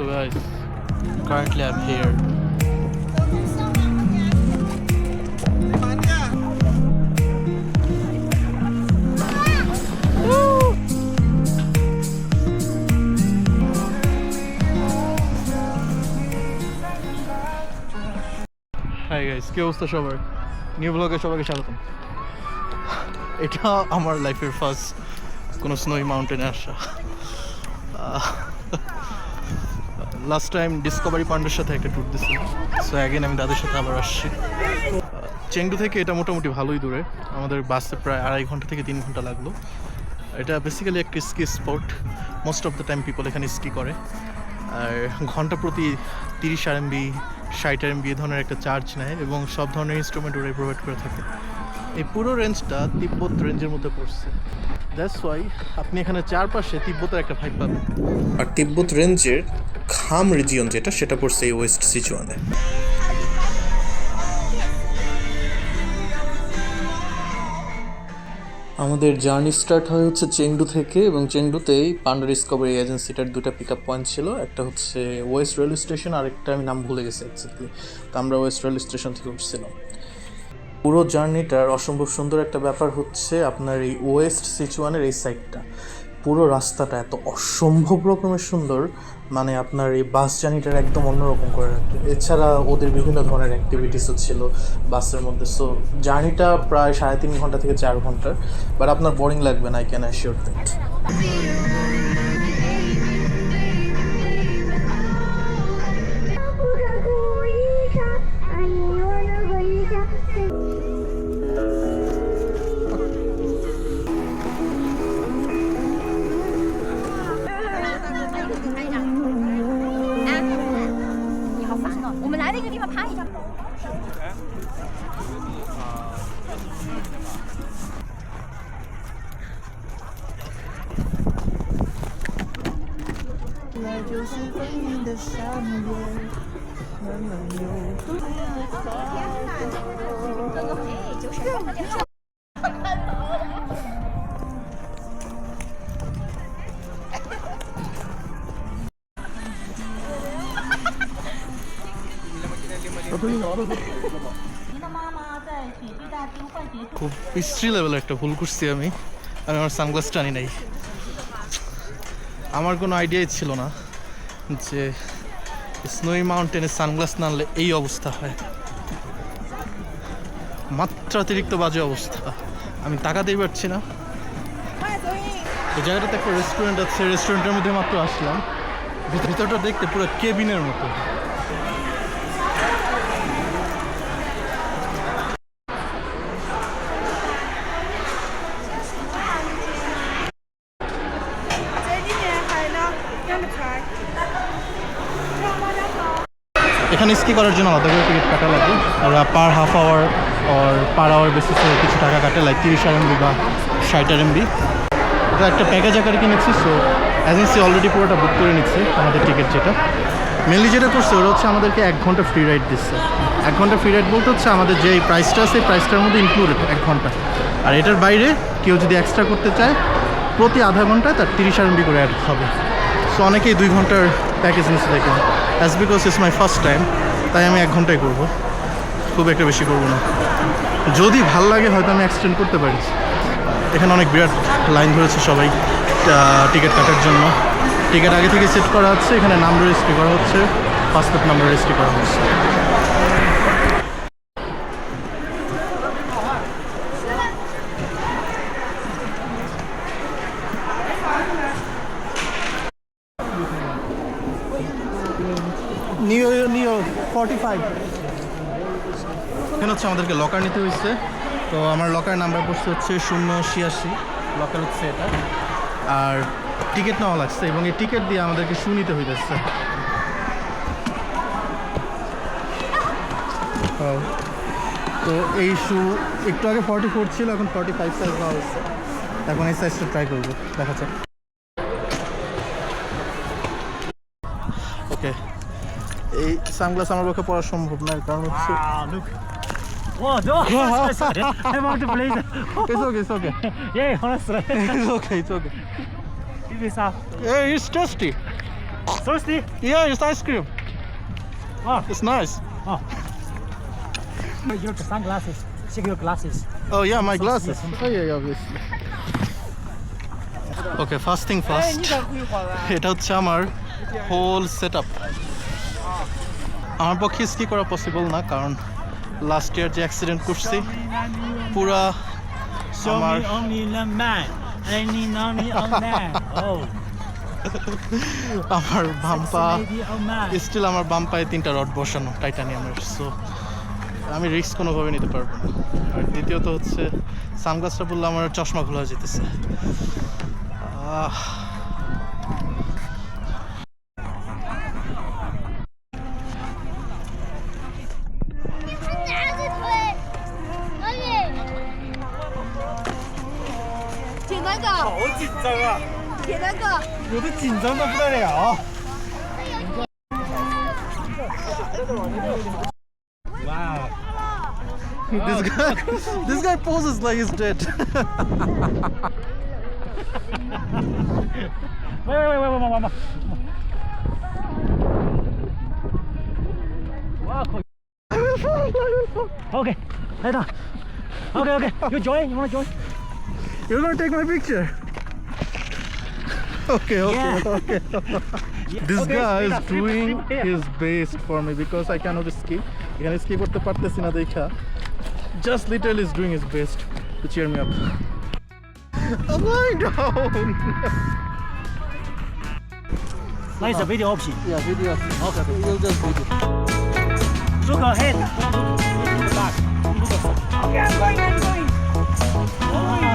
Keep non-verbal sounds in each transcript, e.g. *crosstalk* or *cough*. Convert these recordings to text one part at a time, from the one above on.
So guys, currently I'm here. Hi guys কি অবস্থা সবার? নিউ ব্লগে সবাইকে স্বাগতম। এটা আমার লাইফের ফার্স্ট কোনো স্নোই মাউন্টেনে আসা। লাস্ট টাইম ডিসকভারি পান্ডের সাথে একটা ট্যুর দিছিলাম। সো অ্যাগেন আমি তাদের সাথে আবার আসছি। চেংডু থেকে এটা মোটামুটি ভালোই দূরে। আমাদের বাসে প্রায় আড়াই ঘণ্টা থেকে তিন ঘণ্টা লাগল। এটা বেসিক্যালি একটা ski spot most of the time people এখানে স্কি করে। আর ঘণ্টা প্রতি তিরিশ আর এমবি ষাট আর এমবি এ ধরনের একটা চার্জ নেয় এবং সব ধরনের ইনস্ট্রুমেন্ট ওরাই প্রোভাইড করে থাকে। এই পুরো রেঞ্জটা তিব্বত রেঞ্জের মধ্যে পড়ছে। দ্যাটস ওয়াই আপনি এখানে চারপাশে তিব্বতের একটা ভাইব পাবেন। আর তিব্বত রেঞ্জের খাম রিজিয়ন যেটা, সেটা পড়ছে এই ওয়েস্ট সিচুয়ানে আমাদের জার্নি স্টার্ট হয় হচ্ছে চেংডু থেকে এবং চেংডুতেই পান্ডা ডিসকভারি এজেন্সিটার দুটো পিক আপ পয়েন্ট ছিল। একটা হচ্ছে ওয়েস্ট রেল স্টেশন আর একটা আমি নাম ভুলে গেছি এক্স্যাক্টলি তো আমরা ওয়েস্ট রেল স্টেশন থেকে উঠছিলাম। পুরো জার্নিটার অসম্ভব সুন্দর একটা ব্যাপার হচ্ছে আপনার এই ওয়েস্ট সিচুয়ানের এই সাইডটা পুরো রাস্তাটা এত অসম্ভব রকমের সুন্দর মানে আপনার এই বাস জার্নিটার একদম অন্যরকম করে রাখতো এছাড়া ওদের বিভিন্ন ধরনের অ্যাক্টিভিটিসও ছিল বাসের মধ্যে। সো জার্নিটা প্রায় সাড়ে তিন ঘণ্টা থেকে চার ঘণ্টার বাট আপনার বোরিং লাগবে না I can assure that 来那个地方一。那就是风云的山月，慢慢流。就是。খুব history level একটা ভুল করছি আমি। আমি আমার সানগ্লাসটা আনি নাই। আমার কোনো আইডিয়াই ছিল না যে স্নোই মাউন্টেনে সানগ্লাস না আনলে এই অবস্থা হয়। মাত্রাতিরিক্ত বাজে অবস্থা। আমি তাকাতেই পারছি না। জায়গাটাতে একটা রেস্টুরেন্ট আছে। রেস্টুরেন্টের মধ্যে মাত্র আসলাম। ভিতরটা দেখতে পুরো কেবিনের মতো এখানে স্কি করার জন্য আলাদা করে টিকিট কাটা লাগে। ওরা পার হাফ আওয়ার আর পার আওয়ার বেসিসে কিছু টাকা কাটে লাইক তিরিশ আর এমবি বা ষাট আর এমবি এটা একটা প্যাকেজ আকারে কিনেছি সো এজেন্সি অলরেডি পুরোটা বুক করে নিচ্ছে, আমাদের টিকিট যেটা। মেনলি যেটা করছে, ওরা হচ্ছে আমাদেরকে এক ঘণ্টা ফ্রি রাইড দিচ্ছে। এক ঘণ্টা ফ্রি রাইড বলতে হচ্ছে আমাদের যে প্রাইসটা আছে প্রাইসটার মধ্যে ইনক্লুডেড এক ঘণ্টা। আর এটার বাইরে কেউ যদি এক্সট্রা করতে চায়, প্রতি আধা ঘন্টায় তার তিরিশ আর এমবি করে অ্যাড হবে। সো অনেকেই দুই ঘণ্টার প্যাকেজ নিচ্ছে দেখেন as because it's my first time তাই আমি এক ঘন্টায় করব। খুব একটা বেশি করব না। যদি ভালো লাগে, হয়তো আমি এক্সটেন্ড করতে পারি। এখানে অনেক বিরাট লাইন ধরেছে সবাই টিকিট কাটার জন্য। টিকিট আগে থেকে সেট করা হচ্ছে, এখানে নাম রেজিস্ট্রি করা হচ্ছে। পাসপোর্ট নাম্বার রেজিস্ট্রি করা হচ্ছে নিউ নিউ ফাইভ এখানে হচ্ছে আমাদেরকে লকার নিতে হয়েছে। তো আমার লকার নাম্বার পড়ছে হচ্ছে শূন্য ছিয়াশি। লকার হচ্ছে এটা। আর টিকিট নেওয়া লাগছে এবং এই টিকিট দিয়ে আমাদেরকে শু নিতে হইতেছে। তো এই শু একটু আগে ফর্টি ফোর ছিল, এখন ফর্টি ফাইভ সাইজ নেওয়া হচ্ছে এখন এই সাইজটা ট্রাই করব, দেখা যাক। ওকে এই সানগ্লাস আমার পক্ষে পড়া সম্ভব নয় কারণ হচ্ছে Wow, no! sorry, sorry. I want to play the... It's okay, it's okay. *laughs* Yeah, *laughs* honestly. It's okay, it's okay. *laughs* It is up. Hey, it's tasty. Thirsty? Yeah, it's ice cream. Oh, It's nice. your sunglasses. Check your glasses. Oh yeah, my glasses. Oh yeah, yeah, obviously. Okay first thing first এটা হচ্ছে আমার whole set up আমার পক্ষে ski করা possible না কারণ last year যে accident করছি পুরা আমার only a man. Oh, *laughs* আমার বাম পা maybe a man. স্টিল আমার বাম পায়ে তিনটা রড বসানো টাইটানিয়ামের সো আমি রিস্ক কোনোভাবে নিতে পারব না আর দ্বিতীয়ত হচ্ছে সানগ্লাসটা বললে আমার চশমা খোলা যেতেছে ah Wow. this guy this guy poses like he's dead *laughs* Wait, wait, wait, wait, wait, wait, wait. Wow, cool. Okay, head on. Okay, okay. You join? You wanna join? you're gonna take my picture okay okay Yeah. okay *laughs* *laughs* this Okay, guy straight is up, straight *laughs* up, doing straight up. his best for me because I cannot ski এখানে ski করতে পারতেছি না দেখা just literally is doing his best to cheer me up I'm lying down Nice video option. yeah video okay you'll just video Look ahead. Look back. Okay, I'm going, I'm going. Oh.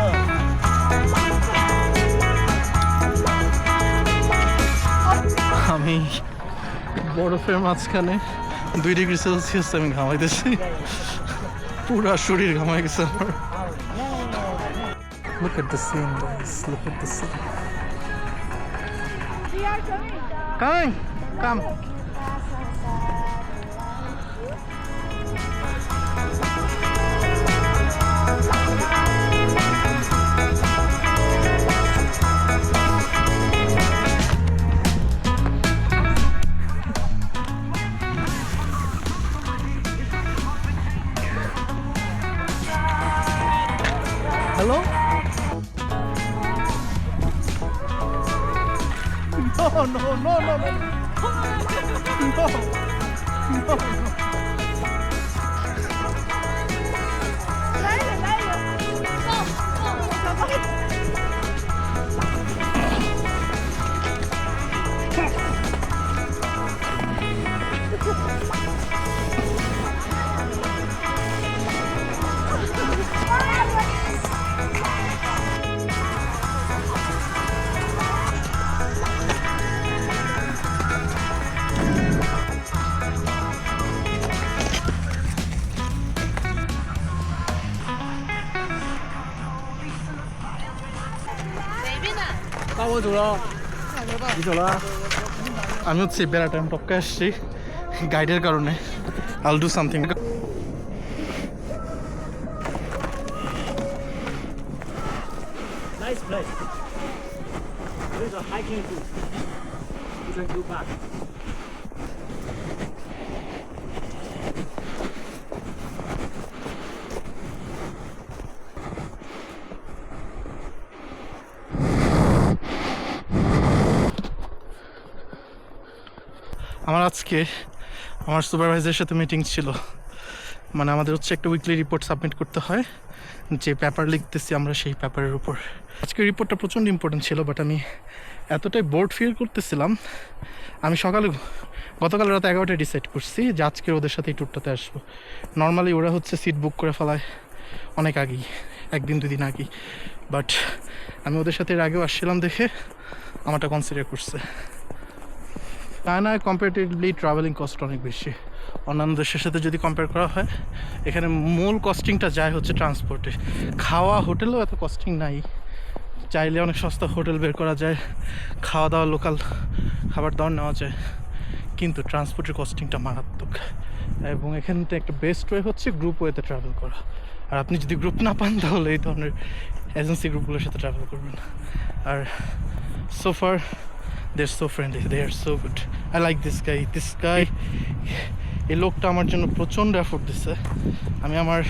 আমি বরফের মাঝখানে দুই degree Celsius আমি ঘামাইতেছি পুরা শরীর ঘামাই গেছে আমার Look at the scene, guys. Look at the scene. We are coming. Coming. Come. Hello? No, no, no, no, no. No. No. আমি হচ্ছে বেড়া টাইম টপকে আসছি গাইডের কারণে all do something Nice place. There is a hiking route. You can go back. আমার আজকে আমার সুপারভাইজারের সাথে মিটিং ছিল। মানে আমাদের হচ্ছে একটা উইকলি রিপোর্ট সাবমিট করতে হয়। যে পেপার লিখতেছি আমরা সেই পেপারের উপর। আজকে রিপোর্টটা প্রচণ্ড ইম্পর্টেন্ট ছিল বাট আমি এতটাই বোর্ড ফিল করতেছিলাম। আমি সকালে, গতকাল রাত এগারোটায় ডিসাইড করছি যে আজকে ওদের সাথে এই ট্যুরটাতে আসব। নর্মালি ওরা হচ্ছে সিট বুক করে ফেলায় অনেক আগেই, একদিন দুদিন আগেই। বাট আমি ওদের সাথে এর আগেও আসছিলাম দেখে আমারটা কনসিডার করছে। চায়নায় কম্পারেটিভলি ট্রাভেলিং কস্ট অনেক বেশি। অন্যান্য দেশের সাথে যদি কম্পেয়ার করা হয়, এখানে মূল কস্টিংটা যায় হচ্ছে ট্রান্সপোর্টে খাওয়া হোটেলেও এত কস্টিং নাই। চাইলে অনেক সস্তা হোটেল বের করা যায়, খাওয়া দাওয়া লোকাল খাবার দাবার নেওয়া যায়। কিন্তু ট্রান্সপোর্টের কস্টিংটা মারাত্মক। এবং এখান থেকে একটা বেস্ট ওয়ে হচ্ছে গ্রুপ ওয়েতে ট্রাভেল করা। আর আপনি যদি গ্রুপ না পান, তাহলে এই ধরনের এজেন্সি গ্রুপগুলোর সাথে ট্রাভেল করবেন। আর সোফার they're so friendly. They are so good. I like this guy. This guy, এই লোকটা আমার জন্য প্রচণ্ড এফোর্ট দিচ্ছে আমি আমার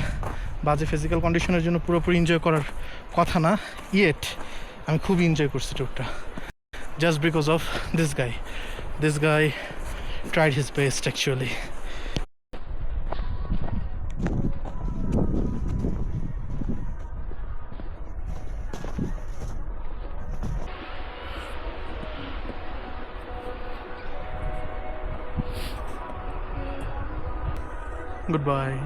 বাজে ফিজিক্যাল কন্ডিশনের জন্য পুরোপুরি এনজয় করার কথা না। ইয়েট আমি খুব এনজয় করছি ট্যুরটা just because of this guy this guy tried his best actually Goodbye.